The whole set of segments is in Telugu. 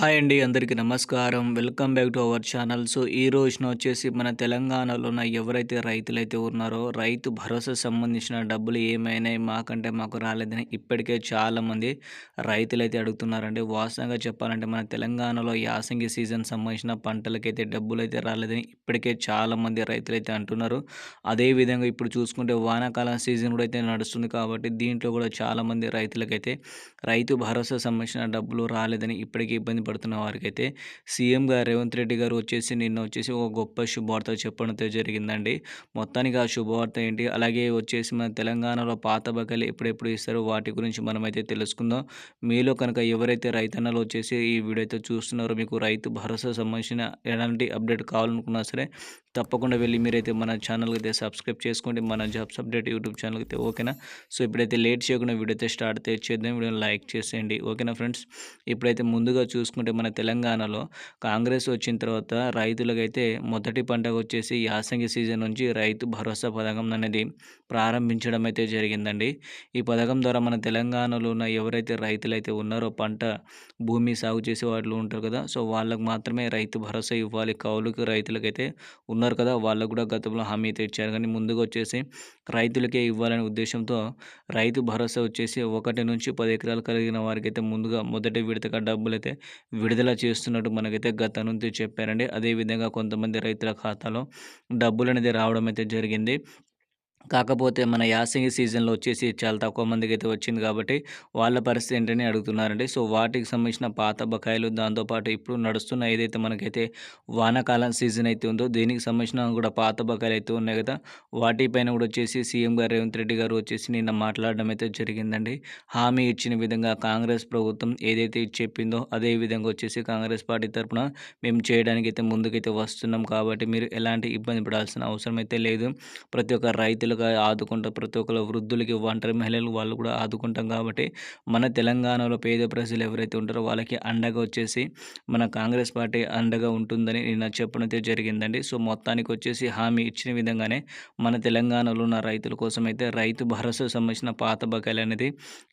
హాయ్ అండి అందరికీ నమస్కారం. Welcome back to our channel. So ఈ రోజున వచ్చేసి మన తెలంగాణలో ఉన్న ఎవరైతే రైతులైతే ఉన్నారో రైతు భరోసా సంబంధించిన డబ్బులు ఏమైనాయి మాకంటే మాకు రాలేదని ఇప్పటికే చాలామంది రైతులైతే అడుగుతున్నారండి. వాస్తవంగా చెప్పాలంటే మన తెలంగాణలో యాసంగి సీజన్ సంబంధించిన పంటలకైతే డబ్బులు అయితే రాలేదని ఇప్పటికే చాలామంది రైతులైతే అంటున్నారు. అదేవిధంగా ఇప్పుడు చూసుకుంటే వానాకాలం సీజన్ కూడా అయితే నడుస్తుంది కాబట్టి దీంట్లో కూడా చాలామంది రైతులకైతే రైతు భరోసా సంబంధించిన డబ్బులు రాలేదని ఇప్పటికీ ఇబ్బంది పడుతున్న వారికైతే సీఎం గారు రేవంత్ రెడ్డి గారు వచ్చేసి నిన్న వచ్చేసి ఒక గొప్ప శుభవార్త చెప్పడంతో జరిగిందండి. మొత్తానికి ఆ శుభవార్త ఏంటి? అలాగే వచ్చేసి మన తెలంగాణలో పాత బకాయిలు ఎప్పుడెప్పుడు ఇస్తారో వాటి గురించి మనమైతే తెలుసుకుందాం. మీలో కనుక ఎవరైతే రైతన్నలు వచ్చేసి ఈ వీడియో అయితే చూస్తున్నారో మీకు రైతు భరోసా సంబంధించిన ఎలాంటి అప్డేట్ కావాలనుకున్నా సరే తప్పకుండా వెళ్ళి మీరైతే మన ఛానల్కి అయితే సబ్స్క్రైబ్ చేసుకోండి. మన జాబ్స్ అప్డేట్ యూట్యూబ్ ఛానల్కి అయితే ఓకేనా? సో ఇప్పుడైతే లేట్ చేయకుండా వీడియో అయితే స్టార్ట్ అయితే చేద్దాం. వీడియోని లైక్ చేసేయండి. ఓకేనా ఫ్రెండ్స్? ఇప్పుడైతే ముందుగా చూసుకుంటే మన తెలంగాణలో కాంగ్రెస్ వచ్చిన తర్వాత రైతులకైతే మొదటి పంటగా వచ్చేసి యాసంగి సీజన్ నుంచి రైతు భరోసా పథకం అనేది ప్రారంభించడం అయితే జరిగిందండి. ఈ పథకం ద్వారా మన తెలంగాణలో ఉన్న ఎవరైతే రైతులైతే ఉన్నారో పంట భూమి సాగు చేసే వాళ్ళు ఉంటారు కదా సో వాళ్ళకు మాత్రమే రైతు భరోసా ఇవ్వాలి. కౌలుకి రైతులకైతే ఉన్నారు కదా వాళ్ళకు కూడా గతంలో హామీ అయితే ఇచ్చారు. కానీ ముందుగా వచ్చేసి రైతులకే ఇవ్వాలనే ఉద్దేశంతో రైతు భరోసా వచ్చేసి ఒకటి నుంచి పది ఎకరాలు కలిగిన వారికి అయితే ముందుగా మొదటి విడతగా డబ్బులు అయితే విడుదల చేస్తున్నట్టు మనకైతే గత నుంచి చెప్పారండి. అదేవిధంగా కొంతమంది రైతుల ఖాతాలో డబ్బులు అనేది రావడం అయితే జరిగింది. కాకపోతే మన యాసంగి సీజన్లో వచ్చేసి చాలా తక్కువ మందికి అయితే వచ్చింది కాబట్టి వాళ్ళ పరిస్థితి ఏంటని అడుగుతున్నారండి. సో వాటికి సంబంధించిన పాత బకాయిలు దాంతోపాటు ఇప్పుడు నడుస్తున్న ఏదైతే మనకైతే వానాకాలం సీజన్ అయితే ఉందో దీనికి సంబంధించిన కూడా పాత బకాయిలు అయితే ఉన్నాయి కదా వాటిపైన కూడా వచ్చేసి సీఎం గారు రేవంత్ రెడ్డి గారు వచ్చేసి నిన్న మాట్లాడడం అయితే జరిగిందండి. హామీ ఇచ్చిన విధంగా కాంగ్రెస్ ప్రభుత్వం ఏదైతే చెప్పిందో అదే విధంగా వచ్చేసి కాంగ్రెస్ పార్టీ తరఫున మేము చేయడానికి అయితే ముందుకైతే వస్తున్నాం కాబట్టి మీరు ఎలాంటి ఇబ్బంది పడాల్సిన అవసరం అయితే లేదు. ప్రతి ఒక్క రైతులు విధాలుగా ఆదుకుంటాం ప్రతి ఒక్కరు వృద్ధులకి ఒంటరి మహిళలు వాళ్ళు కూడా ఆదుకుంటాం కాబట్టి మన తెలంగాణలో పేద ప్రజలు ఎవరైతే ఉంటారో వాళ్ళకి అండగా వచ్చేసి మన కాంగ్రెస్ పార్టీ అండగా ఉంటుందని నేను చెప్పడం జరిగిందండి. సో మొత్తానికి వచ్చేసి హామీ ఇచ్చిన విధంగానే మన తెలంగాణలో ఉన్న రైతుల కోసం అయితే రైతు భరోసా సంబంధించిన పాత బకాయిలు అనేది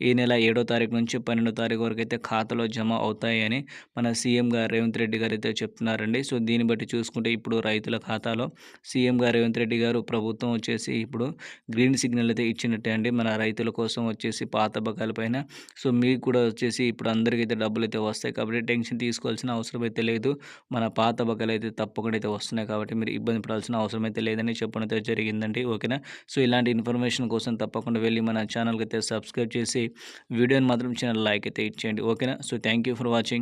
ఈ నెల ఏడో తారీఖు నుంచి పన్నెండో తారీఖు వరకు అయితే ఖాతాలో జమ అవుతాయని మన సీఎం గారు రేవంత్ రెడ్డి గారు అయితే చెప్తున్నారండి. సో దీన్ని బట్టి చూసుకుంటే ఇప్పుడు రైతుల ఖాతాలో సీఎం గారు రేవంత్ రెడ్డి గారు ప్రభుత్వం వచ్చేసి ఇప్పుడు గ్రీన్ సిగ్నల్ అయితే ఇచ్చినట్టే అండి. మన రైతుల కోసం వచ్చేసి పాత బకాయిల పైన. సో మీకు కూడా వచ్చేసి ఇప్పుడు అందరికైతే డబ్బులు అయితే వస్తాయి కాబట్టి టెన్షన్ తీసుకోవాల్సిన అవసరం అయితే లేదు. మన పాత బకాయిలు అయితే తప్పకుండా అయితే వస్తున్నాయి కాబట్టి మీరు ఇబ్బంది పడాల్సిన అవసరం అయితే లేదని చెప్పడం అయితే జరిగిందండి. ఓకేనా? సో ఇలాంటి ఇన్ఫర్మేషన్ కోసం తప్పకుండా వెళ్ళి మన ఛానల్కి అయితే సబ్స్క్రైబ్ చేసి వీడియోని మాత్రం చిన్న లైక్ అయితే ఇచ్చేయండి. ఓకేనా? So thank for watching.